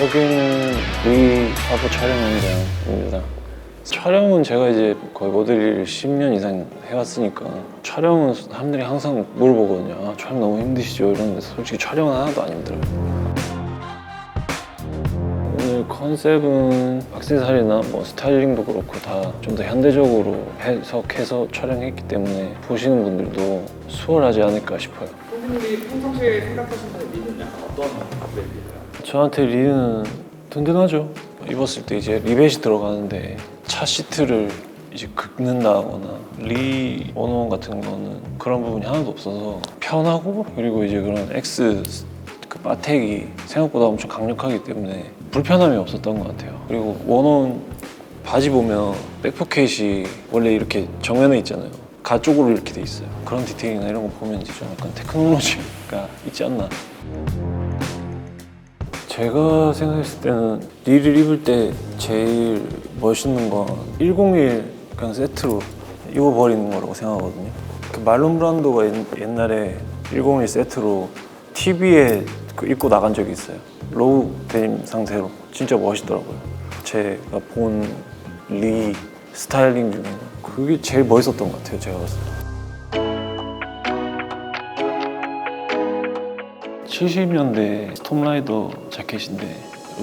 여기는 리하고 촬영 현장입니다. 촬영은 제가 이제 거의 모델 10년 이상 해왔으니까 촬영은 사람들이 항상 물어보거든요. 아, 촬영 너무 힘드시죠? 이러는데 솔직히 촬영은 하나도 안 힘들어요. 오늘 컨셉은 박세살이나 뭐 스타일링도 그렇고 다 좀 더 현대적으로 해석해서 촬영했기 때문에 보시는 분들도 수월하지 않을까 싶어요. 선생님이 평상시에 생각하시는 리는 약간 어떤 브랜드인가요? 저한테 리는 든든하죠. 입었을 때 이제 리벳이 들어가는데 차 시트를 이제 긁는다거나 리 원원 같은 거는 그런 부분이 하나도 없어서 편하고 그리고 이제 그런 X 그 바텍이 생각보다 엄청 강력하기 때문에 불편함이 없었던 것 같아요. 그리고 원원 바지 보면 백포켓이 원래 이렇게 정면에 있잖아요. 가쪽으로 이렇게 돼 있어요. 그런 디테일이나 이런 거 보면 이제 좀 약간 테크놀로지가 있지 않나. 제가 생각했을 때는 리를 입을 때 제일 멋있는 건 101 그냥 세트로 입어버리는 거라고 생각하거든요. 그 말론 브란도가 옛- 옛날에 101 세트로 TV에 그 입고 나간 적이 있어요. 로우 데님 상태로 진짜 멋있더라고요. 제가 본 리 스타일링 중에 그게 제일 멋있었던 것 같아요. 제가 봤을 때. 70년대 스톰라이더 자켓인데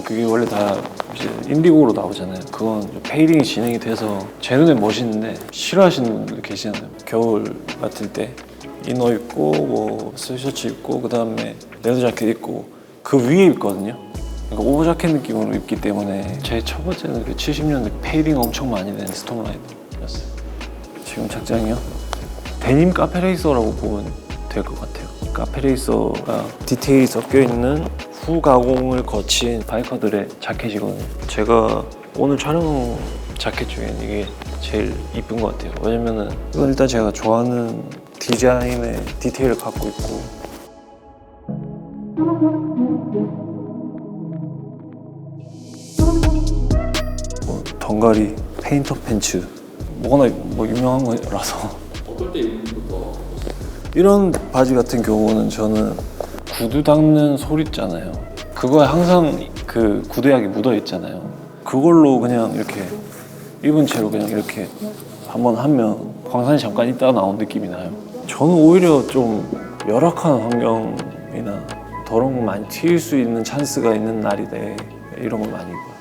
그게 원래 다 이제 인디고로 나오잖아요. 그건 페이링이 진행이 돼서 제 눈에 멋있는데 싫어하시는 분들 계시잖아요. 겨울 같을 때 이너 입고 뭐 스웨셔츠 입고 그 다음에 레더 자켓 입고 그 위에 입거든요. 그러니까 오버 자켓 느낌으로 입기 때문에 제 첫 번째는 그 70년대 페이링 엄청 많이 된 스톰라이더였어요. 지금 착장이요? 데님 카페레이서라고 보면 될 것 같아요. 카페레이서가 디테일이 섞여 있는 후 가공을 거친 바이커들의 자켓이거든요. 제가 오늘 촬영 자켓 중에 이게 제일 이쁜 것 같아요. 왜냐면은 이건 일단 제가 좋아하는 디자인의 디테일을 갖고 있고 뭐 덩가리 페인터 팬츠 뭐나 뭐 유명한 거라서 어떨 때 입는 것도 이런 바지 같은 경우는 저는 구두 닦는 솔 있잖아요. 그거에 항상 그 구두약이 묻어 있잖아요. 그걸로 그냥 이렇게 입은 채로 그냥 이렇게 한번 하면 광산이 잠깐 있다가 나온 느낌이 나요. 저는 오히려 좀 열악한 환경이나 더러운 거 많이 튀일 수 있는 찬스가 있는 날이래 이런 걸 많이 입어요.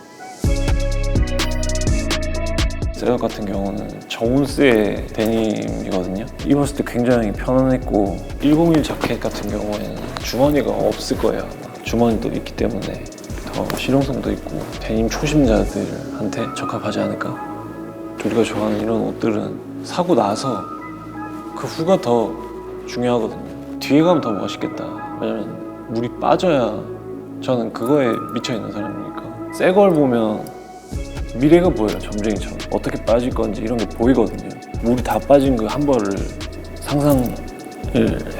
셋업 같은 경우는 정운스의 데님이거든요. 입었을 때 굉장히 편안했고 101 자켓 같은 경우에는 주머니가 없을 거예요. 주머니도 있기 때문에 더 실용성도 있고 데님 초심자들한테 적합하지 않을까. 우리가 좋아하는 이런 옷들은 사고 나서 그 후가 더 중요하거든요. 뒤에 가면 더 멋있겠다. 왜냐면 물이 빠져야 저는 그거에 미쳐 있는 사람이니까 새 걸 보면 미래가 보여요 점쟁이처럼? 어떻게 빠질 건지 이런 게 보이거든요. 물이 다 빠진 그 한 벌을 상상을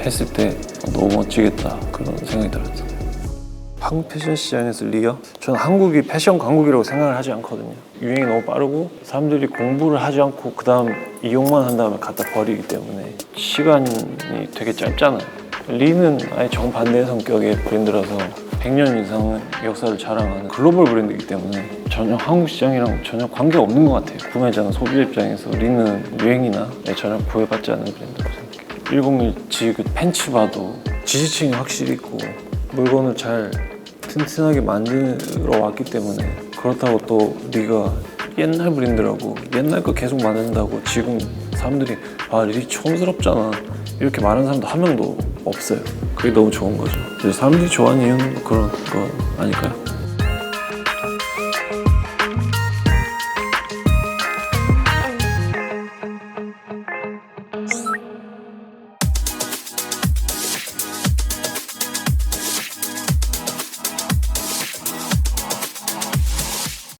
했을 때 너무 멋지겠다 그런 생각이 들었어요. 한국 패션 시장에서 리어? 저는 한국이 패션 강국이라고 생각을 하지 않거든요. 유행이 너무 빠르고 사람들이 공부를 하지 않고 그 다음 이용만 한 다음에 갖다 버리기 때문에 시간이 되게 짧잖아요. 리는 아예 정반대의 성격의 브랜드라서 100년 이상의 역사를 자랑하는 글로벌 브랜드이기 때문에 전혀 한국 시장이랑 전혀 관계가 없는 것 같아요. 구매자나 소비자 입장에서 리는 유행이나 전혀 구애받지 않는 브랜드라고 생각해요. 101지 그 팬츠 봐도 지지층이 확실히 있고 물건을 잘 튼튼하게 만들어 왔기 때문에 그렇다고 또 리가 옛날 브랜드라고 옛날 거 계속 만든다고 지금 사람들이 아 리 촌스럽잖아 이렇게 말하는 사람도 한 명도 없어요. 그게 너무 좋은 거죠. 사람들이 좋아하는 이유는 그런 거 아닐까요?